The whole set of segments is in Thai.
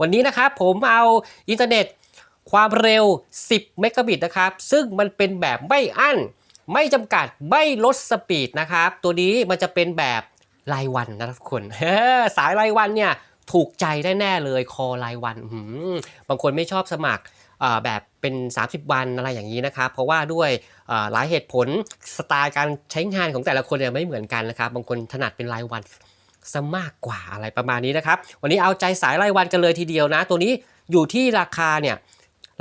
วันนี้นะครับผมเอาอินเทอร์เน็ตความเร็ว 10 เมกะบิตนะครับ ซึ่งมันเป็นแบบไม่อั้น ไม่จำกัด ไม่ลดสปีดนะครับ ตัวนี้มันจะเป็นแบบรายวันนะทุกคน สายรายวันเนี่ยถูกใจได้แน่เลยคอรายวัน บางคนไม่ชอบสมัครแบบเป็น 30 วันอะไรอย่างนี้นะครับ เพราะว่าด้วยหลายเหตุผลสไตล์การใช้งานของแต่ละคนเนี่ยไม่เหมือนกันนะครับ บางคนถนัดเป็นรายวัน ซะมากกว่าอะไรประมาณนี้นะครับ วันนี้เอาใจสายรายวันกันเลยทีเดียวนะ ตัวนี้อยู่ที่ราคาเนี่ย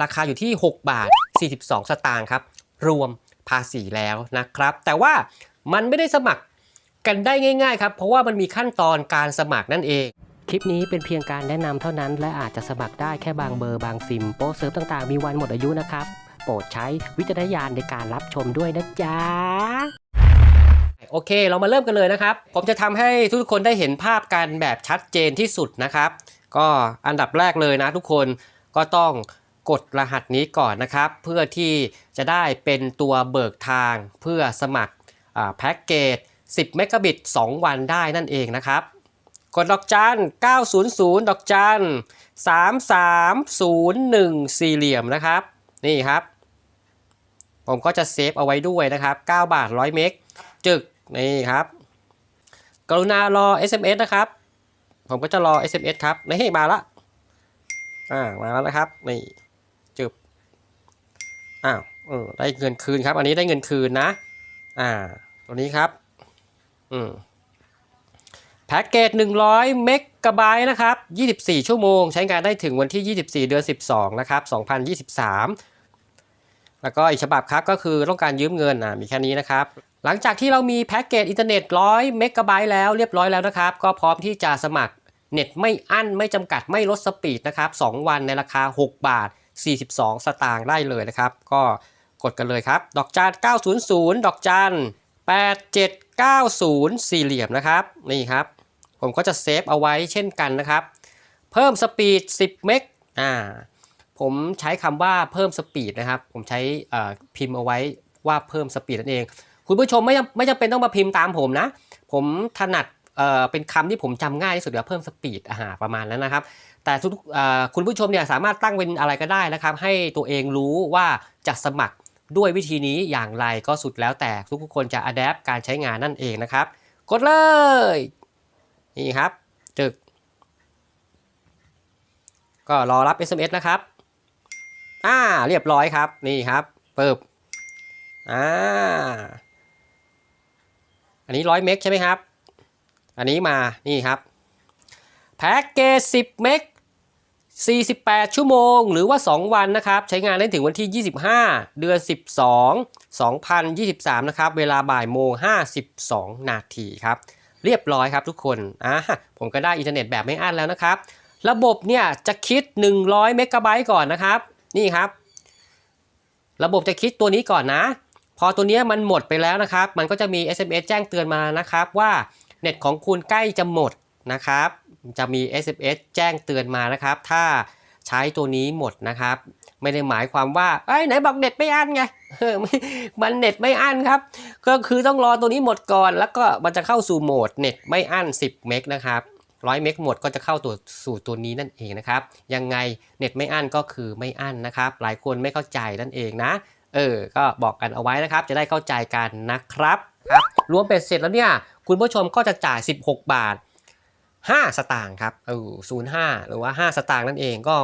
ราคาอยู่ที่ 6 บาท 42 สตางค์ครับ รวมภาษีแล้วนะครับ แต่ว่ามันไม่ได้สมัครกันได้ง่ายๆครับ เพราะว่ามันมีขั้นตอนการสมัครนั่นเอง คลิปนี้เป็นเพียงการแนะนำเท่านั้น และอาจจะสมัครได้แค่บางเบอร์บางซิมโปรเซิร์ฟต่างๆมีวันหมดอายุนะครับ โปรดใช้วิจารณญาณในการรับชมด้วยนะจ๊ะ โอเค เรามาเริ่มกันเลยนะครับ ผมจะทำให้ทุกคนได้เห็นภาพกันแบบชัดเจนที่สุดนะครับ ก็อันดับแรกเลยนะทุกคนก็ต้องกดรหัสนี้ก่อนนะครับ เพื่อที่จะได้เป็นตัวเบิกทางเพื่อสมัครแพ็กเกจ 10 เมกะบิต 2 วันได้นั่นเองนะครับ กดดอกจัน 900 ดอกจัน 3301 สี่เหลี่ยมนะครับ นี่ครับ ผมก็จะเซฟเอาไว้ด้วยนะครับ 9 บาท 100 เมกจึก นี่ครับ กรุณารอ SMS นะครับ ผมก็จะรอ SMS ครับนี่มาละอ่ามาแล้วนะครับนี่จึบอ้าวเออได้เงินคืนครับ อันนี้ได้เงินคืนนะ อ่า ตัวนี้ครับ อืมแพ็กเกจ100 เมกะไบต์นะครับ 24 ชั่วโมง ใช้งานได้ถึงวันที่ 24 เดือน 12 นะครับ 2023 แล้วก็อีกฉบับครับก็คือต้องการยืมเงินอะมีแค่นี้นะครับ หลังจากที่เรามีแพ็กเกจอินเทอร์เน็ต100เมกะไบต์แล้วเรียบร้อยแล้วนะครับ ก็พร้อมที่จะสมัครเน็ตไม่อั้นไม่จำกัดไม่ลดสปีดนะครับ 2 วันในราคา 6 บาท 42 สตางค์ได้เลยนะครับ ก็กดกันเลยครับ ดอกจาน900 ดอกจัน8790 สี่เหลี่ยมนะครับ นี่ครับ ผมก็จะเซฟเอาไว้เช่นกันนะครับ เพิ่มสปีด 10 เมกอ่าผมใช้คำว่าเพิ่มสปีดนะครับ ผมใช้พิมพ์เอาไว้ว่าเพิ่มสปีดนั่นเอง คุณผู้ชมไม่จำไม่จำเป็นต้องมาพิมพ์ตามผมนะ ผมถนัดเอ่อเป็นคำที่ผมจำง่ายที่สุดว่าเพิ่มสปีดอาหารประมาณนั้นนะครับ แต่ทุกคุณผู้ชมเนี่ยสามารถตั้งเป็นอะไรก็ได้นะครับ ให้ตัวเองรู้ว่าจะสมัครด้วยวิธีนี้อย่างไรก็สุดแล้วแต่ทุกคนจะอัดแอปการใช้งานนั่นเองนะครับ กดเลยนี่ครับจึก ก็รอรับ SMS นะครับอ่าเรียบร้อยครับนี่ครับเปึ๊บอ่า อันนี้100เมกใช่ไหมครับ อันนี้มานี่ครับ แพ็กเกจ10 เมก 48 ชั่วโมง หรือว่า 2 วันนะครับ ใช้งานได้ถึงวันที่ 25 เดือน 12 2023 นะครับ เวลาบ่ายโมง 52 นาทีครับ เรียบร้อยครับทุกคนอ่าผมก็ได้อินเทอร์เน็ตแบบไม่อั้นแล้วนะครับ ระบบเนี่ยจะคิด 100 เมกะไบต์ก่อนนะครับ นี่ครับ ระบบจะคิดตัวนี้ก่อนนะ พอตัวนี้มันหมดไปแล้วนะครับ มันก็จะมี SMS แจ้งเตือนมานะครับว่าเน็ตของคุณใกล้จะหมดนะครับ จะมี SMS แจ้งเตือนมานะครับ ถ้าใช้ตัวนี้หมดนะครับ ไม่ได้หมายความว่าเอ้ยไหนบอกเน็ตไม่อั้นไงม่มันเน็ตไม่อั้นครับ ก็คือต้องรอตัวนี้หมดก่อน แล้วก็มันจะเข้าสู่โหมดเน็ตไม่อั้น 10 เมกนะครับ100เมกหมดก็จะเข้าตัวสู่ตัวนี้นั่นเองนะครับ ยังไงเน็ตไม่อั้นก็คือไม่อั้นนะครับ หลายคนไม่เข้าใจนั่นเองนะ เออ ก็บอกกันเอาไว้นะครับ จะได้เข้าใจกันนะครับครับรวมเป็ดเสร็จแล้วเนี่ย คุณผู้ชมก็จะจ่าย 16 บาท 5 สตางค์ครับเออ05หรือว่า 5 สตางค์นั่นเองก็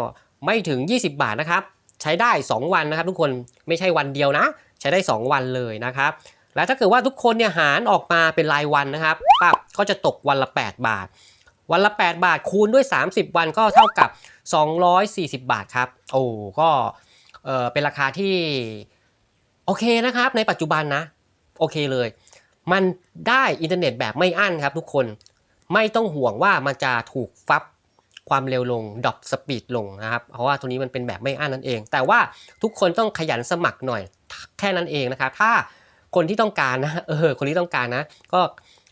ไม่ถึง 20 บาทนะครับ ใช้ได้ 2 วันนะครับ ทุกคนไม่ใช่วันเดียวนะ ใช้ได้ 2 วันเลยนะครับแล้วถ้าเกิดว่าทุกคนเนี่ยหารออกมาเป็นรายวันนะครับปั๊บก็จะตกวันละ 8 บาท วันละ 8 บาทคูณด้วย 30 วันก็เท่ากับ 240 บาทครับ โอ้ก็เออเป็นราคาที่ โอเคนะครับ ในปัจจุบันนะ โอเคเลย มันได้อินเทอร์เน็ตแบบไม่อั้นครับทุกคนไม่ต้องห่วงว่ามันจะถูกฟับความเร็วลงดรอปสปีดลงนะครับ เพราะว่าตัวนี้มันเป็นแบบไม่อั้นนั่นเอง แต่ว่าทุกคนต้องขยันสมัครหน่อยแค่นั้นเองนะครับ ถ้าคนที่ต้องการนะเออคนที่ต้องการนะ ก็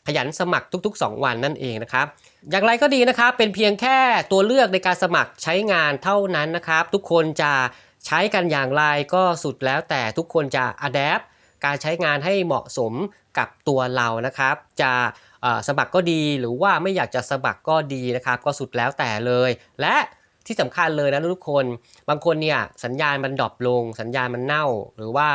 ขยันสมัครทุก ๆ 2 วันนั่นเองนะครับ อย่างไรก็ดีนะครับ เป็นเพียงแค่ตัวเลือกในการสมัครใช้งานเท่านั้นนะครับ ทุกคนจะใช้กันอย่างไรก็สุดแล้วแต่ทุกคนจะอัดแอปการใช้งานให้เหมาะสมกับตัวเรานะครับ จะสมัครก็ดีหรือว่าไม่อยากจะสมัครก็ดีนะครับ ก็สุดแล้วแต่เลย และที่สำคัญเลยนะทุกคน บางคนเนี่ยสัญญาณมันดรอปลง สัญญาณมันเน่า หรือว่า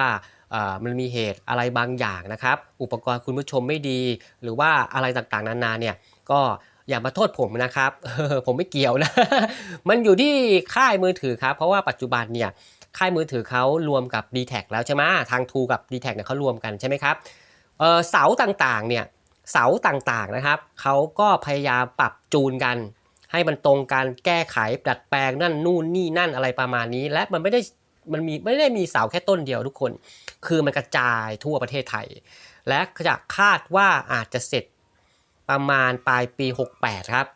มันมีเหตุอะไรบางอย่างนะครับ อุปกรณ์คุณผู้ชมไม่ดี หรือว่าอะไรต่างๆนานาเนี่ยก็ อย่ามาโทษผมนะครับ ผมไม่เกี่ยวนะ มันอยู่ที่ค่ายมือถือครับ เพราะว่าปัจจุบันเนี่ยค่ายมือถือเขารวมกับ d t แทแล้วใช่ไหมทางทูกับ d t แทเนี่ยเขารวมกันใช่ไหมครับเสาต่างๆเนี่ยเสาต่างๆนะครับเขาก็พยายามปรับจูนกัน ให้มันตรงการแก้ไขดัดแปลงนั่นนู่นนี่นั่นอะไรประมาณนี้ และมันไม่ได้มันมีไม่ได้มีเสาแค่ต้นเดียวทุกคน คือมันกระจายทั่วประเทศไทย และจะคาดว่าอาจจะเสร็จ ประมาณปลายปี 68 ครับ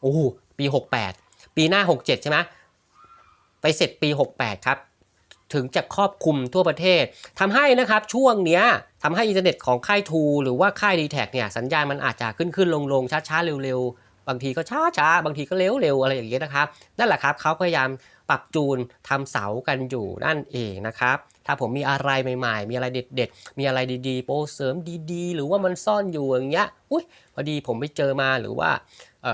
โอ้โหปี 68 ปีหน้า 67 ใช่ไหมไปเสร็จปี 68 ครับ ถึงจะครอบคลุมทั่วประเทศทำให้นะครับช่วงเนี้ยทำให้อินเทอร์เน็ตของค่ายทูหรือว่าค่ายดีแทเนี่ยสัญญาณมันอาจจะขึ้นขึ้นลงลงช้าช้าๆเร็วๆ บางทีก็ช้าช้าบางทีก็เร็วเร็วอะไรอย่างเงี้ยนะครับ นั่นแหละครับเขาพยายามปรับจูนทำเสากันอยู่นั่นเองนะครับถ้าผมมีอะไรใหม่ๆ มีอะไรเด็ดๆ มีอะไรดีๆ โปรเสริมดีๆ หรือว่ามันซ่อนอยู่อย่างเงี้ย อุ้ยพอดีผมไปเจอมาหรือว่า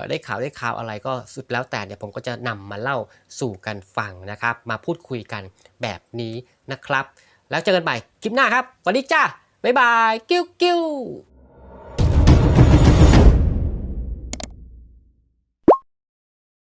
ได้ข่าวได้ข่าวอะไรก็สุดแล้วแต่เนี่ยผมก็จะนำมาเล่าสู่กันฟังนะครับ มาพูดคุยกันแบบนี้นะครับ แล้วเจอกันใหม่คลิปหน้าครับสวัสดีจ้าบ๊ายบาย กิ้วกิ้ว